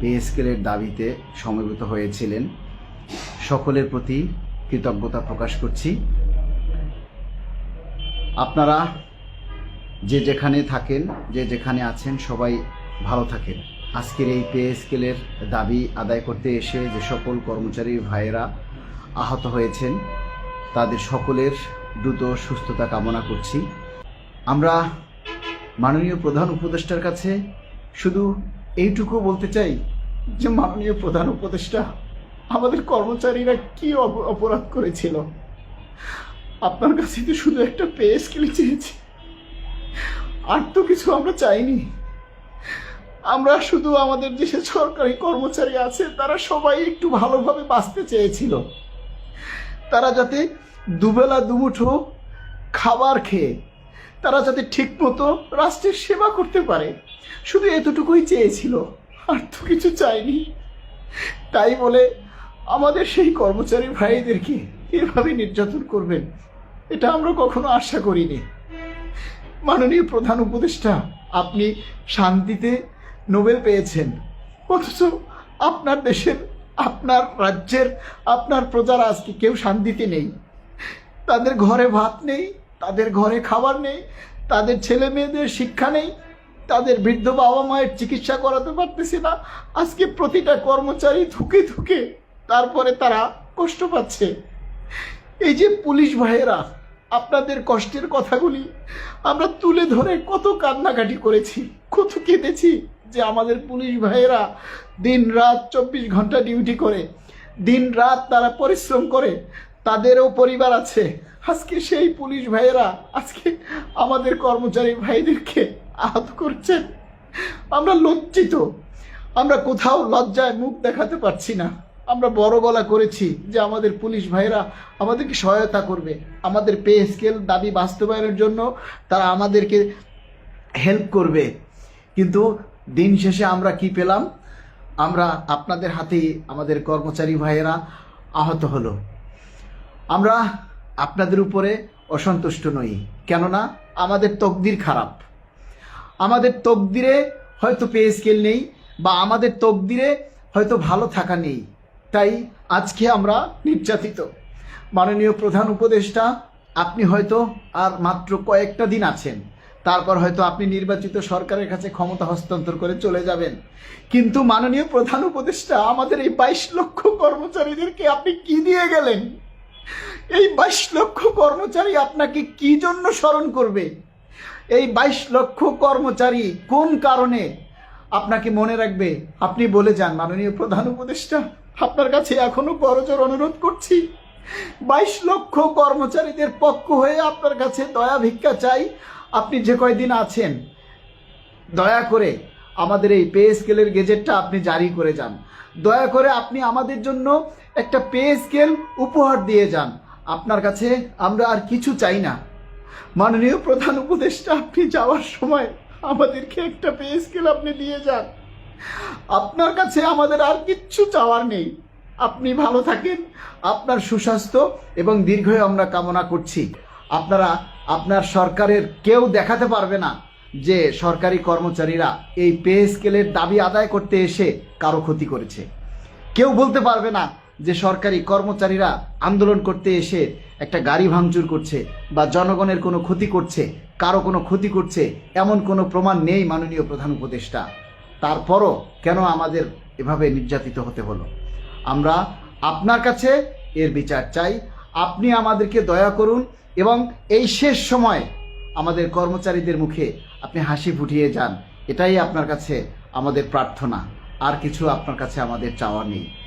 Pay স্কেলের দাবিতে সমবেত হয়েছিলেন। সকলের প্রতি কৃতজ্ঞতা প্রকাশ করছি। আপনারা যে যেখানে থাকেন, যে যেখানে আছেন, সবাই ভালো থাকেন। আজকের এই পে স্কেলের দাবি আদায় করতে এসে যে সকল কর্মচারী ভাইয়েরা আহত হয়েছেন, তাদের সকলের দ্রুত সুস্থতা কামনা করছি। আমরা মাননীয় প্রধান উপদেষ্টার কাছে শুধু এইটুকু বলতে চাই যে মাননীয় প্রধান উপদেষ্টা, আমাদের কর্মচারীরা কি অপরাধ করেছিল? আপনার কাছে তো শুধু একটা পে স্কেল চেয়েছি। আর তো কিছু আমরা চাইনি। আমরা শুধু আমাদের যে সরকারি কর্মচারী আছে, তারা সবাই একটু ভালোভাবে বাঁচতে চেয়েছিল। তারা যাতে দুবেলা দুমুঠো খাবার খেয়ে তারা যাতে ঠিকমতো রাষ্ট্রের সেবা করতে পারে। শুধু এতটুকুই চেয়েছিল, আর তো কিছু চাইনি তাই বলে আমাদের সেই কর্মচারী ভাইদেরকে এভাবে নির্যাতন করবেন, এটা আমরা কখনো আশা করিনি। মাননীয় প্রধান উপদেষ্টা, আপনি শান্তিতে নোবেল পেয়েছেন। অথচ আপনার দেশের, আপনার রাজ্যের, আপনার প্রজারা আজকে কেউ শান্তিতে নেই। তাদের ঘরে ভাত নেই তাদের ঘরে খাবার নেই, তাদের ছেলে মেয়েদের শিক্ষা নেই, তাদের বৃদ্ধ বাবা মায়ের চিকিৎসা করাতে পারতেছে না। আজকে প্রতিটা কর্মচারী ধুকে ধুকে তারপরে তারা কষ্ট পাচ্ছে। এই যে পুলিশ ভাইয়েরা, আপনাদের কষ্টের কথাগুলি আমরা তুলে ধরে কত কান্নাকাটি করেছি, কত কেঁদেছি যে আমাদের পুলিশ ভাইয়েরা দিন রাত চব্বিশ ঘণ্টা ডিউটি করে দিন রাত তারা পরিশ্রম করে তাদেরও পরিবার আছে। আজকে সেই পুলিশ ভাইয়েরা আজকে আমাদের কর্মচারী ভাইদেরকে আহত করছেন। আমরা লজ্জিত। আমরা কোথাও লজ্জায় মুখ দেখাতে পারছি না। আমরা বড় গলা করেছি যে আমাদের পুলিশ ভাইরা আমাদেরকে সহায়তা করবে। আমাদের পে স্কেল দাবি বাস্তবায়নের জন্য তারা আমাদেরকে হেল্প করবে। কিন্তু দিন শেষে আমরা কি পেলাম? আমরা আপনাদের হাতেই আমাদের কর্মচারী ভাইয়েরা আহত হলো। আমরা আপনাদের উপরে অসন্তুষ্ট নই, কেননা আমাদের তকদির খারাপ। আমাদের তকদিরে হয়তো পে স্কেল নেই বা আমাদের তকদিরে হয়তো ভালো থাকা নেই। তাই আজকে আমরা নির্যাতিত। মাননীয় প্রধান উপদেষ্টা, আপনি হয়তো আর মাত্র কয়েকটা দিন আছেন। তারপর হয়তো আপনি নির্বাচিত সরকারের কাছে ক্ষমতা হস্তান্তর করে চলে যাবেন। কিন্তু মাননীয় প্রধান উপদেষ্টা, আমাদের এই বাইশ লক্ষ কর্মচারীদেরকে আপনি কি দিয়ে গেলেন? এই বাইশ লক্ষ কর্মচারী আপনাকে কি জন্য স্মরণ করবে? এই বাইশ লক্ষ কর্মচারী কোন কারণে আপনাকে মনে রাখবে? আপনি বলে যান, মাননীয় প্রধান উপদেষ্টা, আপনার কাছে এখনও করজোর অনুরোধ করছি। বাইশ লক্ষ কর্মচারীদের পক্ষ হয়ে আপনার কাছে দয়া ভিক্ষা চাই। আপনি যে কয়দিন আছেন, দয়া করে আমাদের এই পে স্কেলের গেজেটটা আপনি জারি করে যান। দয়া করে আপনি আমাদের জন্য একটা পে স্কেল উপহার দিয়ে যান। আপনার কাছে আমরা আর কিছু চাই না। মাননীয় প্রধান উপদেষ্টা, আপনি যাওয়ার সময় আমাদেরকে একটা পে স্কেল আপনি দিয়ে যান। আপনার কাছে আমাদের আর কিচ্ছু চাওয়ার নেই। আপনি ভালো থাকেন, আপনার সুস্বাস্থ্য এবং দীর্ঘায়ু আমরা কামনা করছি। আপনারা, আপনার সরকারের কেউ দেখাতে পারবে না যে সরকারি কর্মচারীরা এই পে স্কেলের দাবি আদায় করতে এসে কারও ক্ষতি করেছে। কেউ বলতে পারবে না যে সরকারি কর্মচারীরা আন্দোলন করতে এসে একটা গাড়ি ভাঙচুর করছে বা জনগণের কোনো ক্ষতি করছে, কারও কোনো ক্ষতি করছে, এমন কোনো প্রমাণ নেই মাননীয় প্রধান উপদেষ্টা। তারপরও কেন আমাদের এভাবে নির্যাতিত হতে হলো? আমরা আপনার কাছে এর বিচার চাই, আপনি আমাদেরকে দয়া করুন এবং এই শেষ সময় আমাদের কর্মচারীদের মুখে আপনি হাসি ফুটিয়ে যান। এটাই আপনার কাছে আমাদের প্রার্থনা। আর কিছু আপনার কাছে আমাদের চাওয়া নেই।